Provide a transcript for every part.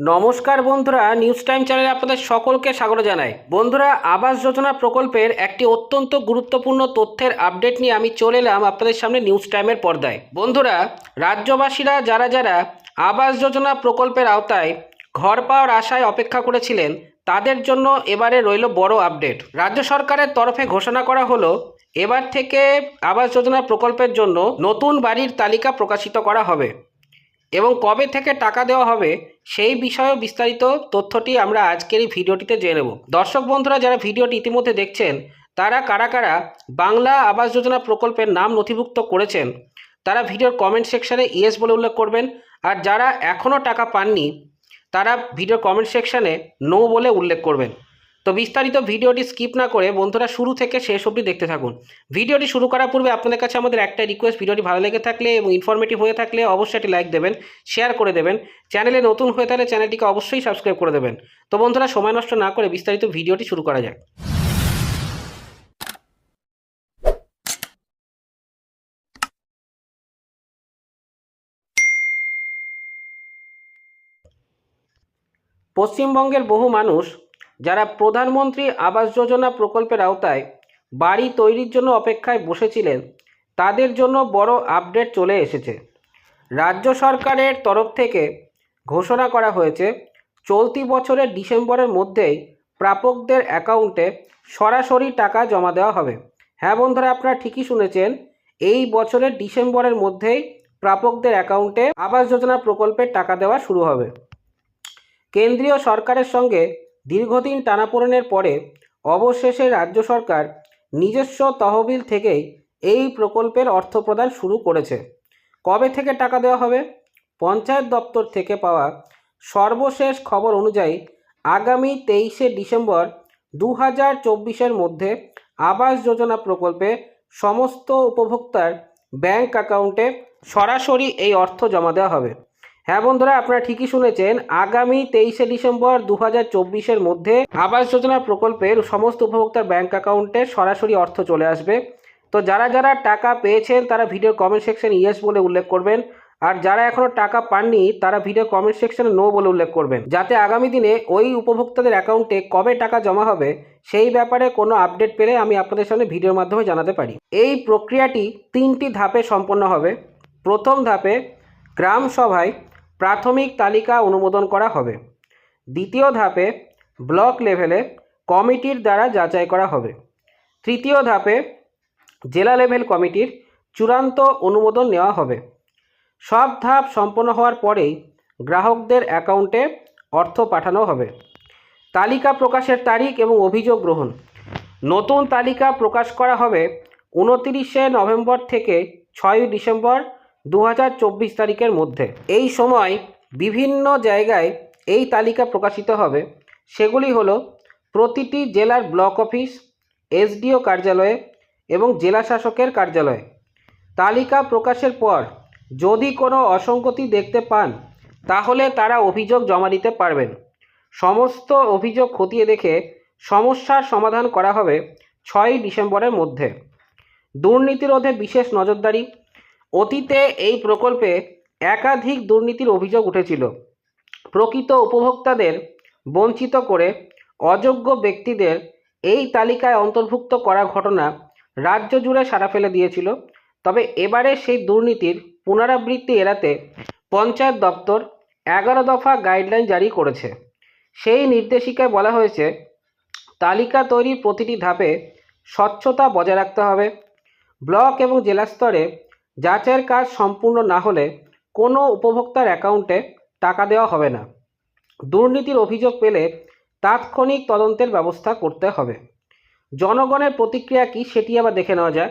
নমস্কার বন্ধুরা news time চ্যানেলে আপনাদের সকলকে স্বাগত জানাই। বন্ধুরা, আবাস যোজনা প্রকল্পের একটি অত্যন্ত গুরুত্বপূর্ণ তথ্যের আপডেট নিয়ে আমি চলে এলাম আপনাদের সামনে নিউজ টাইমের পর্দায়। বন্ধুরা, রাজ্যবাসীরা যারা যারা আবাস যোজনা প্রকল্পের আওতায় ঘর পাওয়ার আশায় অপেক্ষা করেছিলেন, তাদের জন্য এবারে রইল বড় আপডেট। রাজ্য সরকারের তরফে ঘোষণা করা হলো, এবার থেকে আবাস যোজনা প্রকল্পের জন্য নতুন বাড়ির তালিকা প্রকাশিত করা হবে। এবং কবে থেকে টাকা দেওয়া হবে সেই বিষয়েও বিস্তারিত তথ্যটি আমরা আজকের এই ভিডিওটিতে জেনে নেব। দর্শক বন্ধুরা, যারা ভিডিওটি ইতিমধ্যে দেখছেন, তারা কারা কারা বাংলা আবাস যোজনা প্রকল্পের নাম নথিভুক্ত করেছেন, তারা ভিডিওর কমেন্ট সেকশানে ইয়েস বলে উল্লেখ করবেন, আর যারা এখনও টাকা পাননি, তারা ভিডিওর কমেন্ট সেকশানে নো বলে উল্লেখ করবেন। তো বিস্তারিত ভিডিওটি স্কিপ না করে বন্ধুরা শুরু থেকে শেষ অবধি দেখতে থাকুন। ভিডিওটি শুরু করার পূর্বে আপনাদের কাছে আমাদের একটা রিকোয়েস্ট ভিডিওটি ভালো লেগে থাকলে এবং ইনফরমেটিভ হয়ে থাকলে অবশ্যই একটি লাইক দেবেন শেয়ার করে দেবেন। চ্যানেলে নতুন হয়ে থাকলে চ্যানেলটিকে অবশ্যই সাবস্ক্রাইব করে দেবেন। তো বন্ধুরা সময় নষ্ট না করে বিস্তারিত ভিডিওটি শুরু করা যাক। পশ্চিমবঙ্গের বহু মানুষ যারা প্রধানমন্ত্রী আবাস যোজনা প্রকল্পের আওতায় বাড়ি তৈরির জন্য অপেক্ষায় বসেছিলেন, তাদের জন্য বড় আপডেট চলে এসেছে। রাজ্য সরকারের তরফ থেকে ঘোষণা করা হয়েছে, চলতি বছরের ডিসেম্বরের মধ্যেই প্রাপকদের অ্যাকাউন্টে সরাসরি টাকা জমা দেওয়া হবে। হ্যাঁ বন্ধুরা, আপনারা ঠিকই শুনেছেন, এই বছরের ডিসেম্বরের মধ্যেই প্রাপকদের অ্যাকাউন্টে আবাস যোজনা প্রকল্পের টাকা দেওয়া শুরু হবে। কেন্দ্রীয় সরকারের সঙ্গে দীর্ঘদিন টানাপোড়েনের পরে অবশেষে রাজ্য সরকার নিজস্ব তহবিল থেকেই এই প্রকল্পের অর্থ প্রদান শুরু করেছে। কবে থেকে টাকা দেওয়া হবে? পঞ্চায়েত দপ্তর থেকে পাওয়া সর্বশেষ খবর অনুযায়ী আগামী তেইশে ডিসেম্বর দু হাজার চব্বিশের মধ্যে আবাস যোজনা প্রকল্পে সমস্ত উপভোক্তার ব্যাংক অ্যাকাউন্টে সরাসরি এই অর্থ জমা দেওয়া হবে। হ্যাঁ বন্ধুরা, আপনারা ঠিকই শুনেছেন, আগামী তেইশে ডিসেম্বর দু হাজার মধ্যে আবাস যোজনা প্রকল্পের সমস্ত উপভোক্তার ব্যাংক অ্যাকাউন্টে সরাসরি অর্থ চলে আসবে। তো যারা যারা টাকা পেয়েছেন, তারা ভিডিওর কমেন্ট সেকশন ইয়েস বলে উল্লেখ করবেন, আর যারা এখনও টাকা পাননি, তারা ভিডিও কমেন্ট সেকশনে নো বলে উল্লেখ করবেন। যাতে আগামী দিনে ওই উপভোক্তাদের অ্যাকাউন্টে কবে টাকা জমা হবে, সেই ব্যাপারে কোনো আপডেট পেলে আমি আপনাদের সামনে ভিডিওর মাধ্যমে জানাতে পারি। এই প্রক্রিয়াটি তিনটি ধাপে সম্পন্ন হবে। প্রথম ধাপে গ্রাম সভায় প্রাথমিক তালিকা অনুমোদন করা হবে। দ্বিতীয় ধাপে ব্লক লেভেলে কমিটির দ্বারা যাচাই করা হবে। তৃতীয় ধাপে জেলা লেভেল কমিটির চূড়ান্ত অনুমোদন নেওয়া হবে। সব ধাপ সম্পন্ন হওয়ার পরেই গ্রাহকদের অ্যাকাউন্টে অর্থ পাঠানো হবে। তালিকা প্রকাশের তারিখ এবং অভিযোগ গ্রহণ। নতুন তালিকা প্রকাশ করা হবে উনতিরিশে নভেম্বর থেকে ছয়ই ডিসেম্বর দু হাজার চব্বিশ তারিখের মধ্যে। এই সময় বিভিন্ন জায়গায় এই তালিকা প্রকাশিত হবে। সেগুলি হলো, প্রতিটি জেলার ব্লক অফিস, এসডিও কার্যালয়ে এবং জেলা শাসকের কার্যালয়ে। তালিকা প্রকাশের পর যদি কোনো অসঙ্গতি দেখতে পান, তাহলে তারা অভিযোগ জমা দিতে পারবেন। সমস্ত অভিযোগ খতিয়ে দেখে সমস্যার সমাধান করা হবে ছয়ই ডিসেম্বরের মধ্যে। দুর্নীতি রোধে বিশেষ নজরদারি অতীতে এই প্রকল্পে একাধিক দুর্নীতির অভিযোগ উঠেছিল। প্রকৃত উপভোক্তাদের বঞ্চিত করে অযোগ্য ব্যক্তিদের এই তালিকায় অন্তর্ভুক্ত করা ঘটনা রাজ্য জুড়ে সাড়া ফেলে দিয়েছিল। তবে এবারে সেই দুর্নীতির পুনরাবৃত্তি এড়াতে পঞ্চায়েত দপ্তর এগারো দফা গাইডলাইন জারি করেছে। সেই নির্দেশিকায় বলা হয়েছে, তালিকা তৈরির প্রতিটি ধাপে স্বচ্ছতা বজায় রাখতে হবে। ব্লক এবং জেলা স্তরে যাচাইয়ের কাজ সম্পূর্ণ না হলে কোনো উপভোক্তার অ্যাকাউন্টে টাকা দেওয়া হবে না। দুর্নীতির অভিযোগ পেলে তাৎক্ষণিক তদন্তের ব্যবস্থা করতে হবে। জনগণের প্রতিক্রিয়া কী সেটি আবার দেখে নেওয়া যাক।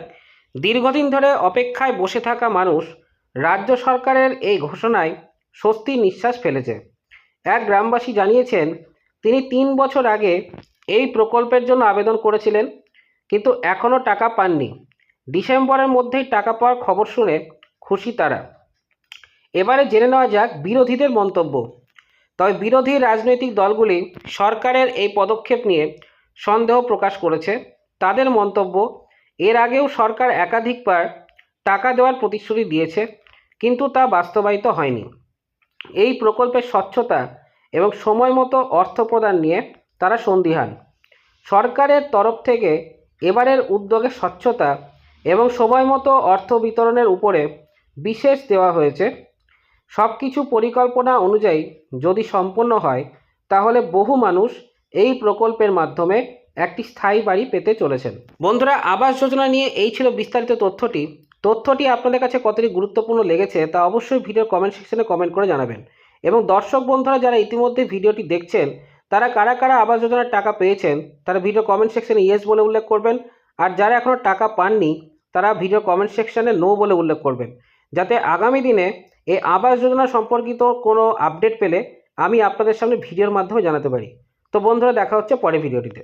দীর্ঘদিন ধরে অপেক্ষায় বসে থাকা মানুষ রাজ্য সরকারের এই ঘোষণায় স্বস্তির নিঃশ্বাস ফেলেছে। এক গ্রামবাসী জানিয়েছেন, তিনি তিন বছর আগে এই প্রকল্পের জন্য আবেদন করেছিলেন, কিন্তু এখনও টাকা পাননি। ডিসেম্বরের মধ্যেই টাকা পাওয়ার খবর শুনে খুশি তারা। এবারে জেনে নেওয়া যাক বিরোধীদের মন্তব্য। তবে বিরোধী রাজনৈতিক দলগুলি সরকারের এই পদক্ষেপ নিয়ে সন্দেহ প্রকাশ করেছে। তাদের মন্তব্য, এর আগেও সরকার একাধিকবার টাকা দেওয়ার প্রতিশ্রুতি দিয়েছে, কিন্তু তা বাস্তবায়িত হয়নি। এই প্রকল্পের স্বচ্ছতা এবং সময় মতো অর্থ প্রদান নিয়ে তারা সন্দিহান। সরকারের তরফ থেকে এবারের উদ্যোগে স্বচ্ছতা এবং সময় মতো অর্থ বিতরণের উপরে বিশেষ দেওয়া হয়েছে। সব কিছু পরিকল্পনা অনুযায়ী যদি সম্পন্ন হয়, তাহলে বহু মানুষ এই প্রকল্পের মাধ্যমে একটি স্থায়ী বাড়ি পেতে চলেছেন। বন্ধুরা, আবাস যোজনা নিয়ে এই ছিল বিস্তারিত তথ্যটি। তথ্যটি আপনাদের কাছে কতটি গুরুত্বপূর্ণ লেগেছে তা অবশ্যই ভিডিওর কমেন্ট সেকশনে কমেন্ট করে জানাবেন। এবং দর্শক বন্ধুরা, যারা ইতিমধ্যে ভিডিওটি দেখছেন, তারা কারা কারা আবাস যোজনার টাকা পেয়েছেন, তারা ভিডিও কমেন্ট সেকশনে ইয়েস বলে উল্লেখ করবেন। আর যারা এখনও টাকা পাননি, তারা ভিডিও কমেন্ট সেকশানে নো বলে উল্লেখ করবেন। যাতে আগামী দিনে এই আবাস যোজনা সম্পর্কিত কোনো আপডেট পেলে আমি আপনাদের সামনে ভিডিওর মাধ্যমে জানাতে পারি। তো বন্ধুরা, দেখা হচ্ছে পরে ভিডিওটিতে।